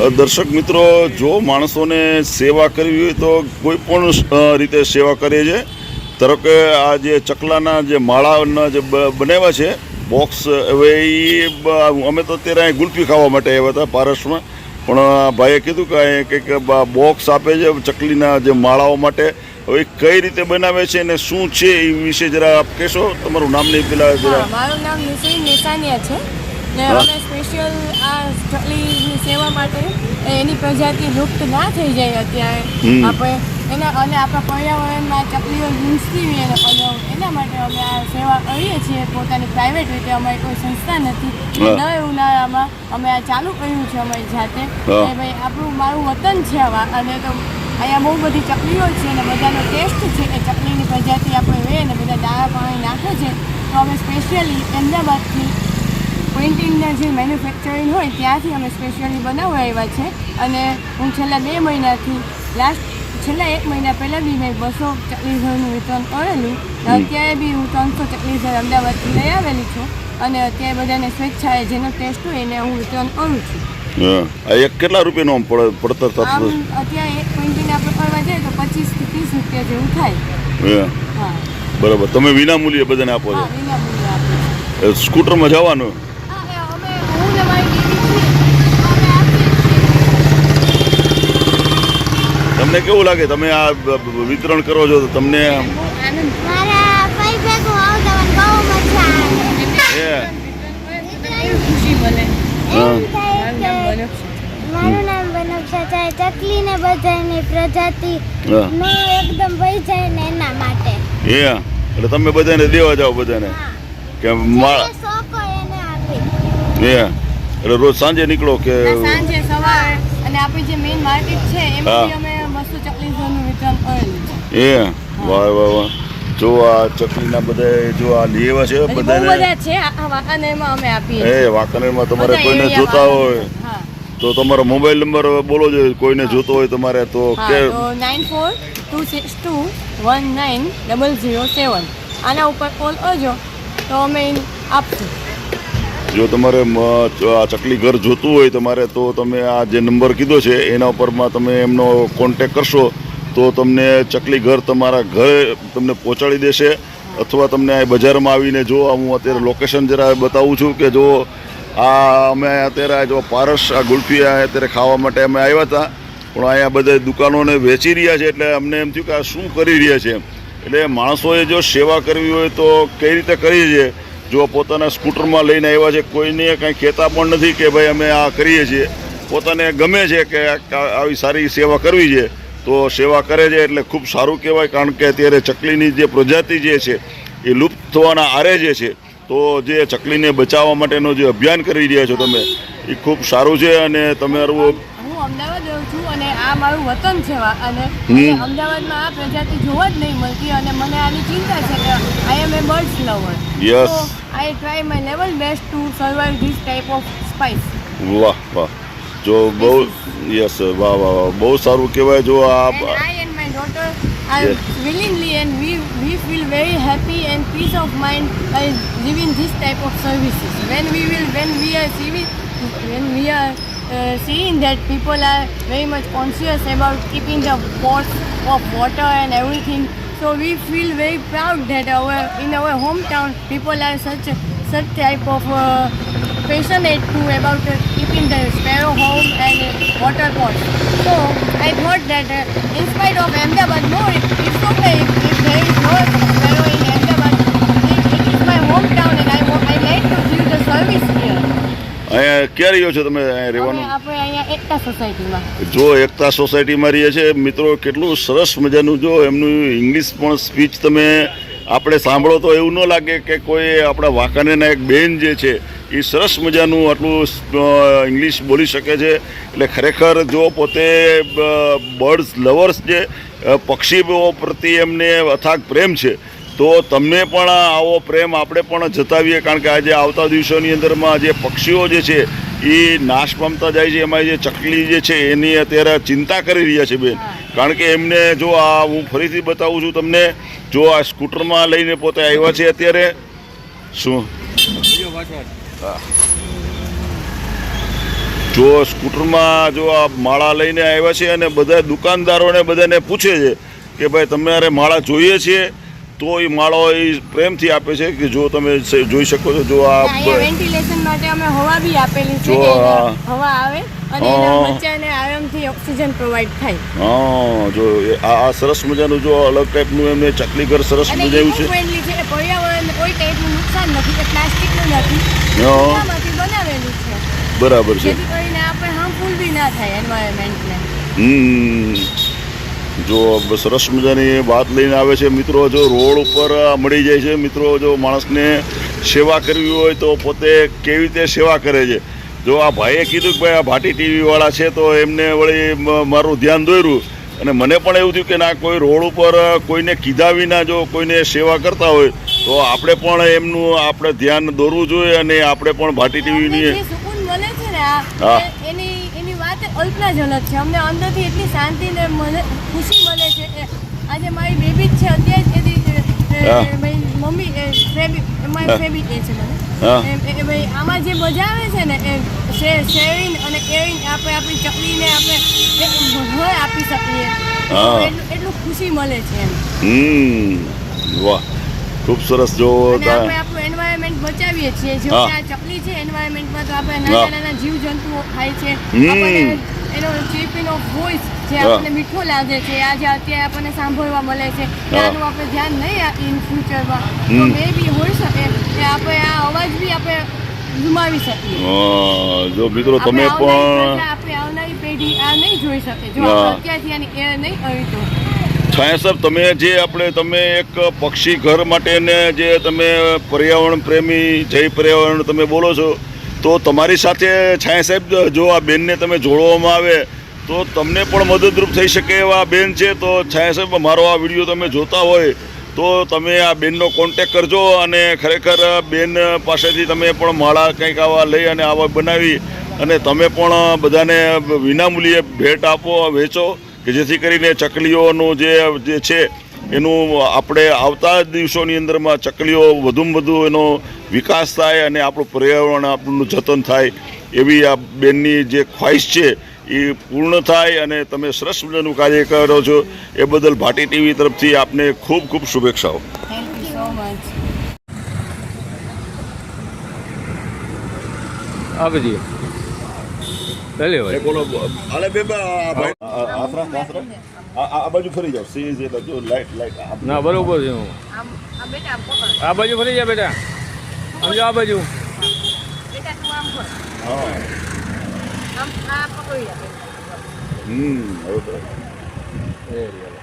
દર્શક મિત્રો, જો માણસોને સેવા કરવી હોય તો કોઈ પણ રીતે સેવા કરે છે. ધારો કે આ જે ચકલાના જે માળાના જે બનાવ્યા છે બોક્સ હવે એ અમે તો અત્યારે અહીં ગુલ્ફી ખાવા માટે આવ્યા હતા પારસમાં. પણ ભાઈએ કીધું કે અહીં કંઈક બોક્સ આપે છે, ચકલીના જે માળાઓ માટે. હવે કઈ રીતે બનાવે છે અને શું છે એ વિશે જરા આપ કહેશો? તમારું નામ નહીં પેલા જરા. મારું નામ નિશાનિયા છે. ને અમે સ્પેશિયલ આ ચકલીની સેવા માટે એની પ્રજાતિ લુપ્ત ના થઈ જાય અત્યારે. આપણે એના અને આપણા પર્યાવરણમાં ચકલીઓ ગુંજતી હોય અને એના માટે અમે આ સેવા કરીએ છીએ. પોતાની પ્રાઇવેટ રીતે અમારી કોઈ સંસ્થા નથી. હા. ઉનાળામાં અમે આ ચાલુ કર્યું છે અમારી જાતે. કે ભાઈ આપણું મારું વતન છે આવા. અને તો અહીંયા બહુ બધી ચકલીઓ છે અને બધાનો ટેસ્ટ છે કે ચકલીની પ્રજાતિ આપણે વે અને બધા દાણા પાણી નાખે છે. તો અમે સ્પેશિયલી અમદાવાદથી પ્રિન્ટિંગના જે મેન્યુફેક્ચરિંગ હોય ત્યાંથી અમે સ્પેશિયલી બનાવવા આવ્યા છે. અને હું છેલ્લા બે મહિનાથી લાસ્ટ છેલ્લા એક મહિના પહેલાં બી મેં બસો ચકલીઝરનું વિતરણ કરેલું. અત્યારે બી હું ત્રણસો ચકલી ઘર અમદાવાદથી લઈ આવેલી છું. અને અત્યારે બધાને સ્વેચ્છાએ જેનો ટેસ્ટ હોય એને હું વિતરણ કરું છું. એક કેટલા રૂપિયાનો આમ પડ- પડતર થતું અત્યારે એક પેઇન્ટિંગ આપણે કરવા જઈએ તો પચીસથી ત્રીસ રૂપિયા જેવું થાય. હા. બરાબર. તમે વિના મૂલ્યે બધાને આપો છો? સ્કૂટરમાં જવાનું હા એ અમે હું ને મારી દીદી છીએ તો અમે આપીએ છીએ તમને કેવું લાગે? તમે આ વિતરણ કરો છો તો તમને મારા થાય નામ બનક્ષ છે ચકલીને બધાની પ્રજાતિ નો એકદમ વહી જાય ને એના માટે. એ એટલે તમે બધાને દેવા જાઓ બધાને કે માળા શોખ એને આપી. એ એટલે રોજ સાંજે નીકળો કે સાંજે સવારે. અને આપણી જે મેઇન માર્કેટ છે એમાં અમે બસો ચકલી ઘરનું વિતરણ કરેલું છે એ વાહ વાહ વાહ. જો આ ચકલીના બધા જો આ લેવા છે બધાને. બધા છે વાંકાનેરમાં અમે આપીએ એ વાંકાનેરમાં તમારે કોઈને જોતા હોય તો તમારો મોબાઈલ નંબર બોલો જો કોઈને જોતો હોય તમારે તો કે nine four two six two one nine double zero seven. આના ઉપર કોલ કરજો તો અમે આપશું. જો તમારે આ ચકલી ઘર જોતું હોય તમારે તો તમે આ જે નંબર કીધો છે એના ઉપરમાં તમે એમનો કોન્ટેક કરશો. તો તમને ચકલી ઘર તમારા ઘરે તમને પહોંચાડી દેશે. અથવા તમને આ બજારમાં આવીને જો હું અત્યારે લોકેશન જરા બતાવું છું કે જો આ અમે અત્યારે જો પારસ, આ ગુલ્ફી અત્યારે ખાવા માટે અમે આવ્યા હતા. પણ અહીંયા બધા દુકાનોને વેચી રહ્યા છે એટલે અમને એમ થયું કે આ શું કરી રહ્યા છે એટલે માણસોએ જો સેવા કરવી હોય તો કઈ રીતે કરી છે? જો પોતાના સ્કૂટરમાં લઈને આવ્યા છે, કોઈને કાંઈ કહેતા પણ નથી કે ભાઈ અમે આ કરીએ છીએ. પોતાને ગમે છે કે આવી સારી સેવા કરવી છે. તો સેવા કરે છે એટલે ખૂબ સારું કહેવાય કારણ કે અત્યારે ચકલીની જે પ્રજાતિ જે છે એ લુપ્ત થવાના આરે જે છે તો જે ચકલીને બચાવવા માટેનો જે અભિયાન કરી રહ્યા છો તમે એ ખૂબ સારું છે અને તમારું હું અમદાવાદ રહું છું અને આ મારું વતન છે અને અમદાવાદમાં આ પ્રજાતિ જોવા જ નહીં મળતી અને મને આની ચિંતા છે કે I am a birds lover yes I try my level best to survive this type of spice વાહ વાહ. જો બહુ યસ વાહ વાહ વાહ બહુ સારું કહેવાય જો આ And I and my daughter are Yes. willingly and we we feel very happy and peace of mind by giving this type of services. When we will when we are seeing when we are uh, seeing that people are very much conscious about keeping the pots of water and everything. So we feel very proud that our in our hometown people are such such type of uh, passionate to about uh, keeping The sparrow home and uh, water pots. So I thought that uh, in spite of Ahmedabad, no, it, it's okay if, if there is no sparrow in Ahmedabad. It, it is my hometown and I, I like to give the service here. અહીંયા ક્યાં રહ્યો છો તમે અહીંયા રહેવાનું આપણે અહીંયા એકતા સોસાયટીમાં જો એકતા સોસાયટીમાં રહીએ છે મિત્રો કેટલું સરસ મજાનું જો એમનું ઇંગ્લિશ પણ સ્પીચ તમે આપણે સાંભળો તો એવું ન લાગે કે કોઈ આપણા વાંકાનેરના એક બેન જે છે એ સરસ મજાનું આટલું ઇંગ્લિશ બોલી શકે છે. એટલે ખરેખર જો પોતે બર્ડ્સ લવર્સ જે પક્ષીઓ પ્રત્યે એમને અથાગ પ્રેમ છે, તો તમને પણ આવો પ્રેમ આપણે પણ જતાવીએ, કારણ કે આજે આવતા દિવસોની અંદરમાં જે પક્ષીઓ જે છે, એ નાશ પામતા જાય છે, એમાં જે ચકલી જે છે, એની અત્યારે ચિંતા કરી રહ્યા છે બેન. કારણ કે એમને જો આ હું ફરીથી બતાવું છું તમને, જો આ સ્કૂટરમાં લઈને પોતે આવ્યા છે અત્યારે, શું. જો સ્કૂટરમાં જો આ માળા લઈને આવ્યા છે અને બધા દુકાનદારોને બધાને પૂછે છે કે ભાઈ તમારે માળા જોઈએ છે? તો એ માળો એ પ્રેમથી આપે છે કે જો તમે જોઈ શકો છો જો આ વેન્ટિલેશન માટે અમે હવા બી આપેલી છે જો હવા આવે અને બચ્ચાને આરામથી ઓક્સિજન પ્રોવાઈડ થાય. હા જો આ સરસ મજાનું જો અલગ ટાઈપનું એમને ચકલી ઘર સરસ મજા મજાયું છે. કોઈ ટાઈપનું નુકસાન નથી કે પ્લાસ્ટિકનું નથી. હા. બનાવેલું છે. બરાબર છે. જેથી કરીને આપણે હાર્મફુલ બી ના થાય એન્વાયરમેન્ટને હમ. જો સરસ મજાની વાત લઈને આવે છે મિત્રો જો રોડ ઉપર મળી જાય છે મિત્રો જો માણસને સેવા કરવી હોય તો પોતે કેવી રીતે સેવા કરે છે? જો આ ભાઈએ કીધું કે ભાઈ આ ભાટી ટીવી વાળા છે તો એમને વળી મારું ધ્યાન દોર્યું. અને મને પણ એવું થયું કે ના કોઈ રોડ ઉપર કોઈને કીધા વિના જો કોઈને સેવા કરતા હોય તો આપણે પણ એમનું આપણે ધ્યાન દોરવું જોઈએ અને આપણે પણ ભાટી ટીવીની હા. એની એની વાત અલ્પનાજનક છે અમને અંદરથી એટલી શાંતિ ને મને ખુશી મળે છે આજે મારી બેબી જ છે અત્યારે એની મમ્મી ફેબી મારી. ફેબી છે મને આમાં જે મજા આવે છે ને એ શેરિંગ અને કેરિંગ આપણે આપણી ચકલીને આપણે એક આપી શકીએ. એટલું એટલું ખુશી મળે છે હમ. વાહ. ખૂબ સરસ જો આપણે આપણું એન્વાયરમેન્ટ બચાવીએ છીએ. જો આ ચકલી છે એન્વાયરમેન્ટમાં તો આપણે નાના નાના જીવ જંતુઓ ખાય છે. આપણને એનો ચીપિંગ ઓફ વોઇસ જે આપણને મીઠો લાગે છે. આજે અત્યારે આપણને સાંભળવા મળે છે. એનું આપણે ધ્યાન નહીં ઇન ફ્યુચરમાં તો મે બી હોઈ શકે કે આપણે આ અવાજ બી આપણે ગુમાવી શકીએ. જો મિત્રો તમે પણ આપણે આવનારી પેઢી આ નહીં જોઈ શકે. જો અત્યારથી આની એ નહીં આવી તો છાયા સાહેબ તમે જે આપણે તમે એક પક્ષી ઘર માટેને જે તમે પર્યાવરણ પ્રેમી જય પર્યાવરણ તમે બોલો છો તો તમારી સાથે છાયા સાહેબ જો આ બેનને તમે જોડવામાં આવે તો તમને પણ મદદરૂપ થઈ શકે એવા બેન છે તો છાયા સાહેબ મારો આ વીડિયો તમે જોતા હોય તો તમે આ બેનનો કોન્ટેક કરજો અને ખરેખર બેન પાસેથી તમે પણ માળા કંઈક આવા લઈ અને આવા બનાવી અને તમે પણ બધાને વિનામૂલ્યે ભેટ આપો, વેચો, કે જેથી કરીને ચકલીઓનું જે જે છે એનું આપણે આવતા દિવસોની અંદરમાં ચકલીઓ વધુમાં વધુ એનો વિકાસ થાય અને આપણું પર્યાવરણ, આપણું જતન થાય એવી આ બેનની જે ખ્વાહિશ છે એ પૂર્ણ થાય અને તમે સરસ મજાનું કાર્ય કરો છો. એ બદલ ભાટી ટીવી તરફથી આપને ખૂબ ખૂબ શુભેચ્છાઓ. થેન્ક યુ સો મચ ભલે ભાઈ બોલો બે આ બાજુ ફરી જાવ સી જે બાજુ લાઈટ લાઈટ ના બરોબર છે આ બેટા આ બાજુ ફરી જા બેટા. આમ જો આ બાજુ. બેટા તું આમ હા. હમ બરાબર. એ.